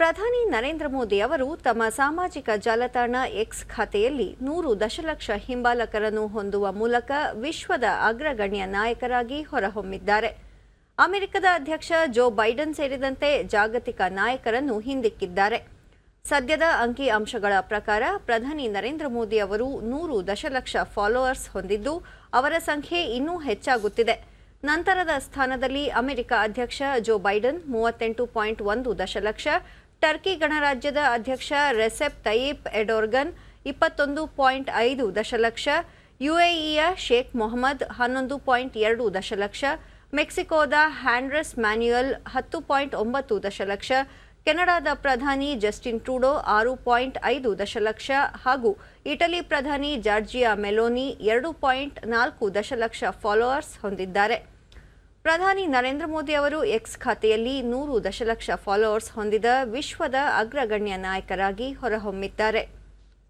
ಪ್ರಧಾನಿ ನರೇಂದ್ರ ಮೋದಿ ಅವರು ತಮ್ಮ ಸಾಮಾಜಿಕ ಜಾಲತಾಣ ಎಕ್ಸ್ ಖಾತೆಯಲ್ಲಿ ನೂರು ದಶಲಕ್ಷ ಹಿಂಬಾಲಕರನ್ನು ಹೊಂದುವ ಮೂಲಕ ವಿಶ್ವದ ಅಗ್ರಗಣ್ಯ ನಾಯಕರಾಗಿ ಹೊರಹೊಮ್ಮಿದ್ದಾರೆ. ಅಮೆರಿಕದ ಅಧ್ಯಕ್ಷ ಜೋ ಬೈಡನ್ ಸೇರಿದಂತೆ ಜಾಗತಿಕ ನಾಯಕರನ್ನು ಹಿಂದಿಕ್ಕಿದ್ದಾರೆ. ಸದ್ಯದ ಅಂಕಿ ಅಂಶಗಳ ಪ್ರಕಾರ ಪ್ರಧಾನಿ ನರೇಂದ್ರ ಮೋದಿ ಅವರು ನೂರು ದಶಲಕ್ಷ ಫಾಲೋವರ್ಸ್ ಹೊಂದಿದ್ದು, ಅವರ ಸಂಖ್ಯೆ ಇನ್ನೂ ಹೆಚ್ಚಾಗುತ್ತಿದೆ. ನಂತರದ ಸ್ಥಾನದಲ್ಲಿ ಅಮೆರಿಕ ಅಧ್ಯಕ್ಷ ಜೋ ಬೈಡನ್ ಮೂವತ್ತೆಂಟು ಪಾಯಿಂಟ್ ಒಂದು ದಶಲಕ್ಷ ಟರ್ಕಿ ಗಣರಾಜ್ಯದ ಅಧ್ಯಕ್ಷ ರೆಸೆಪ್ ತಯಿಪ್ ಎಡೋರ್ಗನ್ ಇಪ್ಪತ್ತೊಂದು ಪಾಯಿಂಟ್ ಐದು ದಶಲಕ್ಷ, ಯುಎಇಯ ಶೇಖ್ ಮೊಹಮ್ಮದ್ ಹನ್ನೊಂದು ಪಾಯಿಂಟ್ ಎರಡು ದಶಲಕ್ಷ, ಮೆಕ್ಸಿಕೋದ ಹ್ಯಾಂಡ್ರೆಸ್ ಮ್ಯಾನ್ಯುಯಲ್ ಹತ್ತು ಪಾಯಿಂಟ್ ಒಂಬತ್ತು ದಶಲಕ್ಷ, ಕೆನಡಾದ ಪ್ರಧಾನಿ ಜಸ್ಟಿನ್ ಟ್ರೂಡೋ ಆರು ಪಾಯಿಂಟ್ ಐದು ದಶಲಕ್ಷ ಹಾಗೂ ಇಟಲಿ ಪ್ರಧಾನಿ ಜಾರ್ಜಿಯಾ ಮೆಲೋನಿ ಎರಡು ಪಾಯಿಂಟ್ ನಾಲ್ಕು ದಶಲಕ್ಷ ಫಾಲೋವರ್ಸ್ ಹೊಂದಿದ್ದಾರೆ. ಪ್ರಧಾನಿ ನರೇಂದ್ರ ಮೋದಿ ಅವರು ಎಕ್ಸ್ ಖಾತೆಯಲ್ಲಿ ನೂರು ದಶಲಕ್ಷ ಫಾಲೋವರ್ಸ್ ಹೊಂದಿದ ವಿಶ್ವದ ಅಗ್ರಗಣ್ಯ ನಾಯಕರಾಗಿ ಹೊರಹೊಮ್ಮಿದ್ದಾರೆ.